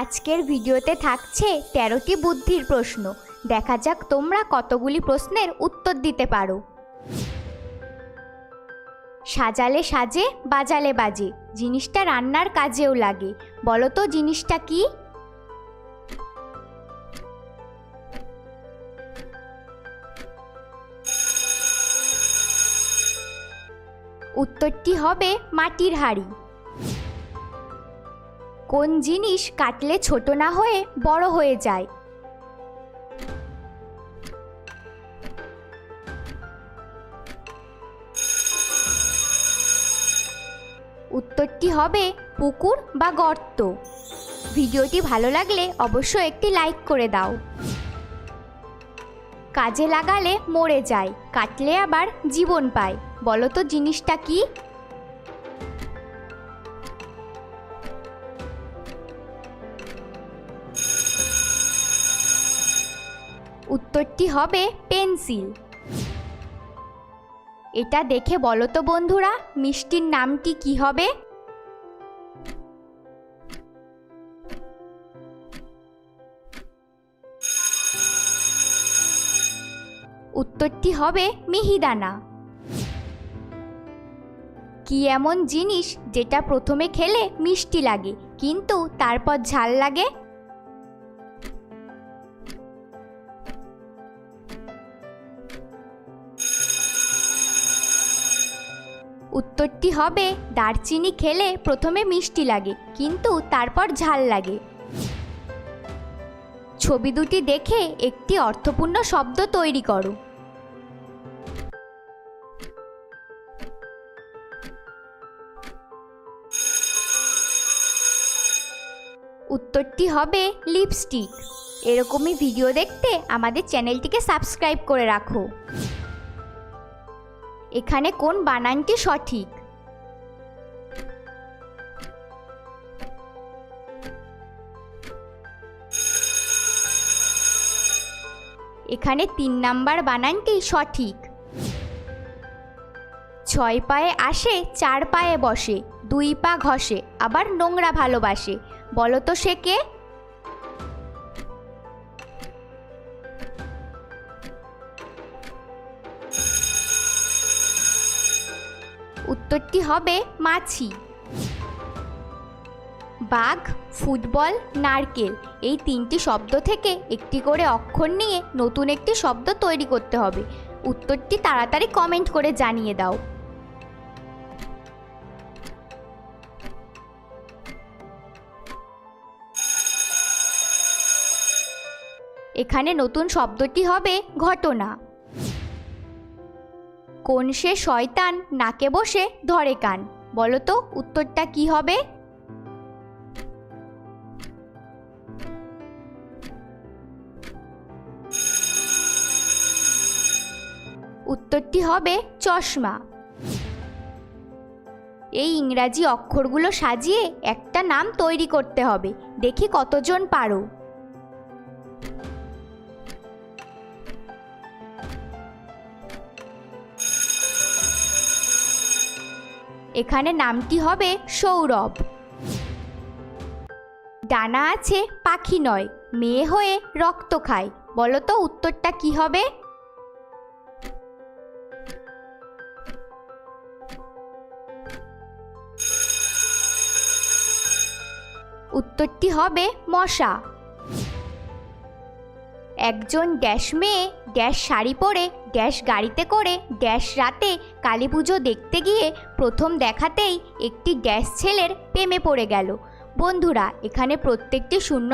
আজকের ভিডিওতে থাকছে তেরোটি বুদ্ধির প্রশ্ন। দেখা যাক তোমরা কতগুলি প্রশ্নের উত্তর দিতে পারো। সাজালে সাজে, বাজালে বাজে। জিনিসটা রান্নার কাজেও লাগে। বলো তো জিনিসটা কি? উত্তরটি হবে মাটির হাঁড়ি। কোন জিনিস কাটলে ছোট না হয়ে বড় হয়ে যায়? উত্তরটি হবে পুকুর বা গর্ত। ভিডিওটি ভালো লাগলে অবশ্যই একটি লাইক করে দাও। কাজে লাগালে মরে যায়, কাটলে আবার জীবন পায়। বলো তো জিনিসটা কি? উত্তরটি হবে পেন্সিল। এটা দেখে বলো তো বন্ধুরা, মিষ্টির নামটি কি হবে? উত্তরটি হবে মিহিদানা। কি এমন জিনিস যেটা প্রথমে খেলে মিষ্টি লাগে, কিন্তু তারপর ঝাল লাগে? উত্তরটি হবে, দারচিনি খেলে প্রথমে মিষ্টি লাগে, কিন্তু তারপর ঝাল লাগে। ছবি দুটি দেখে একটি অর্থপূর্ণ শব্দ তৈরি করো। উত্তরটি হবে, লিপস্টিক। এরকমই ভিডিও দেখতে আমাদের চ্যানেলটিকে সাবস্ক্রাইব করে রাখো। এখানে কোন বানানটি সঠিক? এখানে তিন নাম্বার বানানটি সঠিক। ছয় পায়ে আসে, চার পায়ে বসে, দুই পা ঘষে, আবার নোংরা ভালোবাসে। বলো তো সে কে? উত্তরটি হবে মাছি। বাঘ, ফুটবল, নারকেল এই তিনটি শব্দ থেকে একটি করে অক্ষর নিয়ে নতুন একটি শব্দ তৈরি করতে হবে। উত্তরটি তাড়াতাড়ি কমেন্ট করে জানিয়ে দাও। এখানে নতুন শব্দটি হবে ঘটনা। কোন সে শয়তান নাকে বসে ধরে কান। বলো তো, উত্তরটা কি হবে? উত্তরটি হবে চশমা। এই ইংরাজি অক্ষরগুলো সাজিয়ে একটা নাম তৈরি করতে হবে। দেখি কতজন পারো। এখানে নামটি হবে সৌরভ। ডানা আছে পাখি নয়, মেয়ে হয়ে রক্ত খায়। বলো তো উত্তরটা কি হবে? উত্তরটি হবে মশা। একজন ড্যাশ মেয়ে ড্যাশ শাড়ি পরে, ড্যাশ গাড়িতে করে, ড্যাশ রাতে কালী পুজো দেখতে গিয়ে প্রথম দেখাতেই একটি ড্যাশ ছেলের প্রেমে পড়ে গেল। বন্ধুরা, এখানে প্রত্যেকটি শূন্য